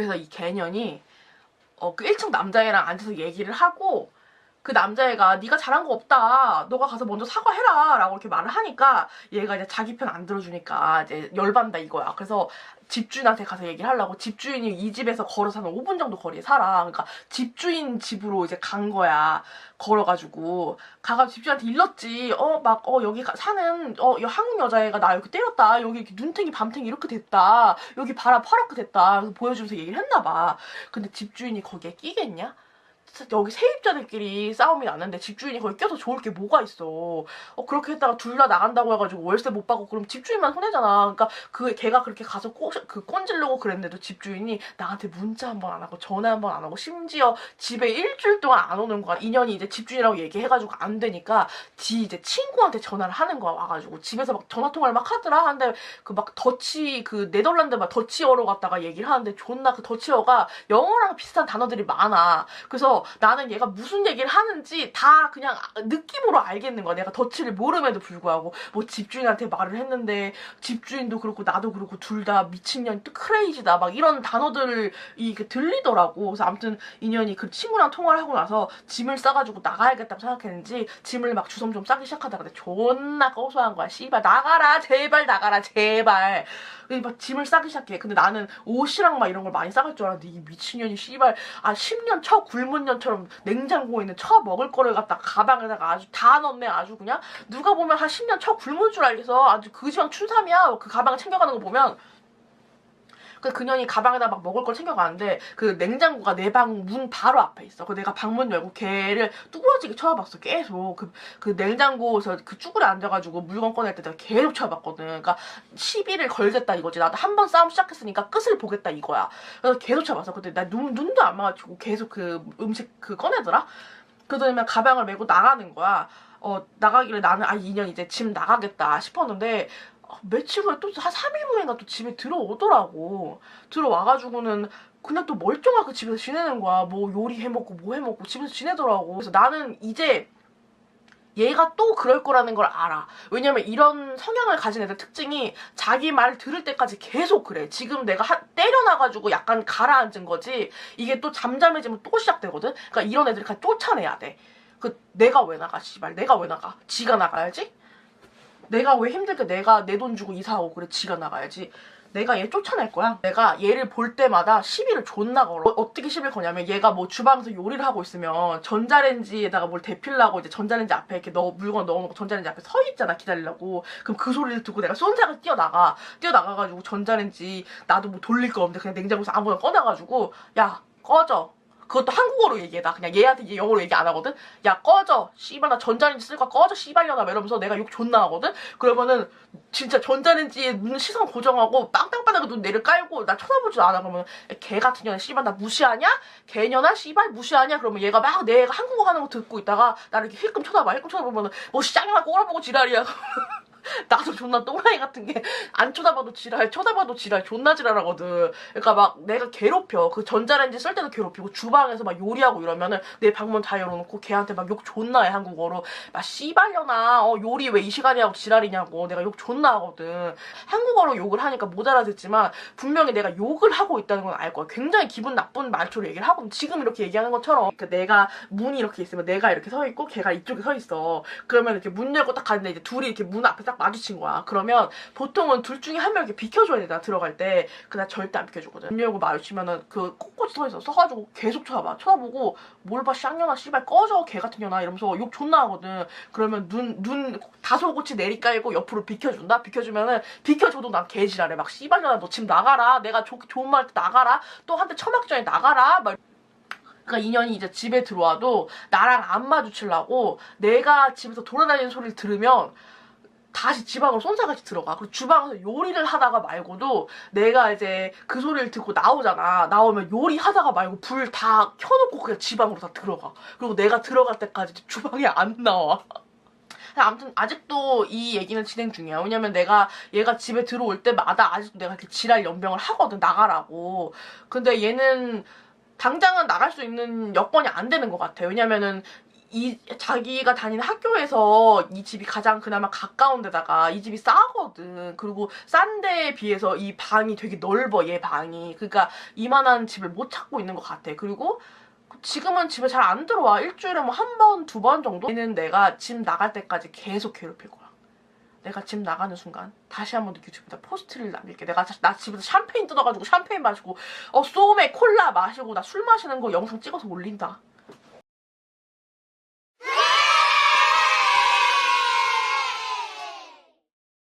그래서 이 개년이 어, 그 1층 남자애랑 앉아서 얘기를 하고 그 남자애가 네가 잘한 거 없다. 너가 가서 먼저 사과해라. 라고 이렇게 말을 하니까 얘가 이제 자기 편 안 들어주니까 이제 열받는다 이거야. 그래서 집주인한테 가서 얘기를 하려고 집주인이 이 집에서 걸어서 한 5분 정도 거리에 살아. 그러니까 집주인 집으로 이제 간 거야. 걸어가지고 가가지고 집주인한테 일렀지. 어 막 어 여기 가- 사는 어이 한국 여자애가 나 여기 때렸다. 여기 이렇게 눈탱이 밤탱이 이렇게 됐다. 여기 봐라 파랗게 됐다. 그래서 보여주면서 얘기를 했나 봐. 근데 집주인이 거기에 끼겠냐? 여기 세입자들끼리 싸움이 났는데 집주인이 거기 껴서 좋을 게 뭐가 있어. 어, 그렇게 했다가 둘 다 나간다고 해가지고 월세 못 받고 그럼 집주인만 손해잖아. 그러니까 그 걔가 그렇게 가서 꼬, 그 꼰질려고 그랬는데도 집주인이 나한테 문자 한 번 안 하고 전화 한 번 안 하고 심지어 집에 일주일 동안 안 오는 거야. 인연이 이제 집주인이라고 얘기해가지고 안 되니까 지 이제 친구한테 전화를 하는 거야. 와가지고 집에서 막 전화 통화를 막 하더라. 하는데 그 막 더치 그 네덜란드 막 더치어로 갔다가 얘기를 하는데 존나 그 더치어가 영어랑 비슷한 단어들이 많아. 그래서 나는 얘가 무슨 얘기를 하는지 다 그냥 느낌으로 알겠는 거야. 내가 더치를 모름에도 불구하고 뭐 집주인한테 말을 했는데 집주인도 그렇고 나도 그렇고 둘 다 미친년 또 크레이지다 막 이런 단어들이 이게 들리더라고. 그래서 아무튼 인연이 그 친구랑 통화를 하고 나서 짐을 싸가지고 나가야겠다고 생각했는지 짐을 막 주섬주섬 싸기 시작하다가 존나 고소한 거야. 씨발 나가라 제발 나가라 제발. 그래서 막 짐을 싸기 시작해. 근데 나는 옷이랑 막 이런 걸 많이 싸갈 줄 알았는데 이 미친년이 씨발 아 10년 처 굶은 년처럼 냉장고에 있는 처 먹을 거를 갖다 가방에다가 아주 다 넣네 아주 그냥? 누가 보면 한 10년 처 굶은 줄 알겠어. 아주 그지방 춘삼이야. 그 가방 챙겨가는 거 보면 그 그년이 가방에다 막 먹을 걸 챙겨가는데 그 냉장고가 내 방 문 바로 앞에 있어. 그 내가 방문 열고 걔를 뚜그러지게 쳐다봤어. 계속 그, 그 냉장고에서 그 쭈그려 앉아가지고 물건 꺼낼 때 내가 계속 쳐다봤거든. 그러니까 시비를 걸겠다 이거지. 나도 한 번 싸움 시작했으니까 끝을 보겠다 이거야. 그래서 계속 쳐봤어. 근데 나 눈, 눈도 안 마주치고 계속 그 음식 그 꺼내더라. 그러더니 가방을 메고 나가는 거야. 어 나가길래 나는 아 2년 이제 집 나가겠다 싶었는데 어, 며칠 후에 또 한 3일 후에가 또 집에 들어오더라고. 들어와가지고는 그냥 또 멀쩡하게 집에서 지내는 거야. 뭐 요리 해먹고 뭐 해먹고 집에서 지내더라고. 그래서 나는 이제 얘가 또 그럴 거라는 걸 알아. 왜냐면 이런 성향을 가진 애들 특징이 자기 말 들을 때까지 계속 그래. 지금 내가 하- 때려놔가지고 약간 가라앉은 거지. 이게 또 잠잠해지면 또 시작되거든. 그러니까 이런 애들을 그냥 쫓아내야 돼. 그 내가 왜 나가 씨발 내가 왜 나가 지가 나가야지 내가 왜 힘들게 내가 내 돈 주고 이사하고 그래? 지가 나가야지. 내가 얘 쫓아낼 거야. 내가 얘를 볼 때마다 시비를 존나 걸어. 어, 떻게 시비를 거냐면 얘가 뭐 주방에서 요리를 하고 있으면 전자레인지에다가 뭘 데필라고 이제 전자레인지 앞에 이렇게 넣어 물건 넣어놓고 전자레인지 앞에 서 있잖아 기다리려고. 그럼 그 소리를 듣고 내가 쏜사가 뛰어나가. 뛰어나가가지고 전자레인지 나도 뭐 돌릴 거 없는데 그냥 냉장고에서 아무거나 꺼내가지고 야 꺼져 그것도 한국어로 얘기해. 나 그냥 얘한테 영어로 얘기 안 하거든. 야 꺼져. 씨발 나 전자레인지 쓸 거야. 꺼져 씨발려나 이러면서 내가 욕 존나 하거든. 그러면은 진짜 전자레인지에 눈 시선 고정하고 빵땅빵하게 눈 내를 깔고 나 쳐다보지도 않아. 그러면 개 같은 년에 씨발 나 무시하냐? 개년아 씨발 무시하냐? 그러면 얘가 막 내가 한국어 하는 거 듣고 있다가 나를 이렇게 힐끔 쳐다봐. 힐끔 쳐다보면은 뭐 쌍이나 꼬라보고 지랄이야. 나도 존나 또라이 같은 게 안 쳐다봐도 지랄, 쳐다봐도 지랄, 존나 지랄하거든. 그러니까 막 내가 괴롭혀. 그 전자레인지 쓸 때도 괴롭히고 주방에서 막 요리하고 이러면은 내 방문 다 열어놓고 걔한테 막 욕 존나 해 한국어로. 막 씨발려나 어 요리 왜 이 시간에 하고 지랄이냐고 내가 욕 존나 하거든. 한국어로 욕을 하니까 못 알아듣지만 분명히 내가 욕을 하고 있다는 건 알 거야. 굉장히 기분 나쁜 말투로 얘기를 하고 지금 이렇게 얘기하는 것처럼 그러니까 내가 문이 이렇게 있으면 내가 이렇게 서 있고 걔가 이쪽에 서 있어. 그러면 이렇게 문 열고 딱 가는데 이제 둘이 이렇게 문 앞에 딱 마주친 거야. 그러면 보통은 둘 중에 한 명 이렇게 비켜줘야 돼. 나 들어갈 때. 그나 절대 안 비켜주거든. 문 열고 마주치면은 그 꼿꼿이 서 있어. 서가지고 계속 쳐다봐. 쳐다보고 뭘 봐, 쌍년아, 씨발 꺼져, 개 같은 년아 이러면서 욕 존나 하거든. 그러면 눈, 눈 다소곳이 내리깔고 옆으로 비켜준다? 비켜주면은 비켜줘도 난 개지랄해. 막 씨발년아, 너 지금 나가라. 내가 좋, 좋은 말 할 때 나가라. 또 한 대 처맞기 전에 나가라. 막 그러니까 인연이 이제 집에 들어와도 나랑 안 마주치려고 내가 집에서 돌아다니는 소리를 들으면 다시 지방으로 쏜사같이 들어가. 그리고 주방에서 요리를 하다가 말고도 내가 이제 그 소리를 듣고 나오잖아. 나오면 요리하다가 말고 불 다 켜놓고 그냥 지방으로 다 들어가. 그리고 내가 들어갈 때까지 주방에 안 나와. 아무튼 아직도 이 얘기는 진행 중이야. 왜냐면 내가 얘가 집에 들어올 때마다 아직도 내가 이렇게 지랄 연병을 하거든 나가라고. 근데 얘는 당장은 나갈 수 있는 여건이 안 되는 것 같아. 왜냐면은 이 자기가 다니는 학교에서 이 집이 가장 그나마 가까운 데다가 이 집이 싸거든. 그리고 싼 데에 비해서 이 방이 되게 넓어, 얘 방이. 그러니까 이만한 집을 못 찾고 있는 것 같아. 그리고 지금은 집에 잘 안 들어와. 일주일에 뭐 한 번, 두 번 정도? 얘는 내가 집 나갈 때까지 계속 괴롭힐 거야. 내가 집 나가는 순간 다시 한번 유튜브에다 포스트를 남길게. 내가 자- 나 집에서 샴페인 뜯어가지고 샴페인 마시고 어 소맥 콜라 마시고 나 술 마시는 거 영상 찍어서 올린다.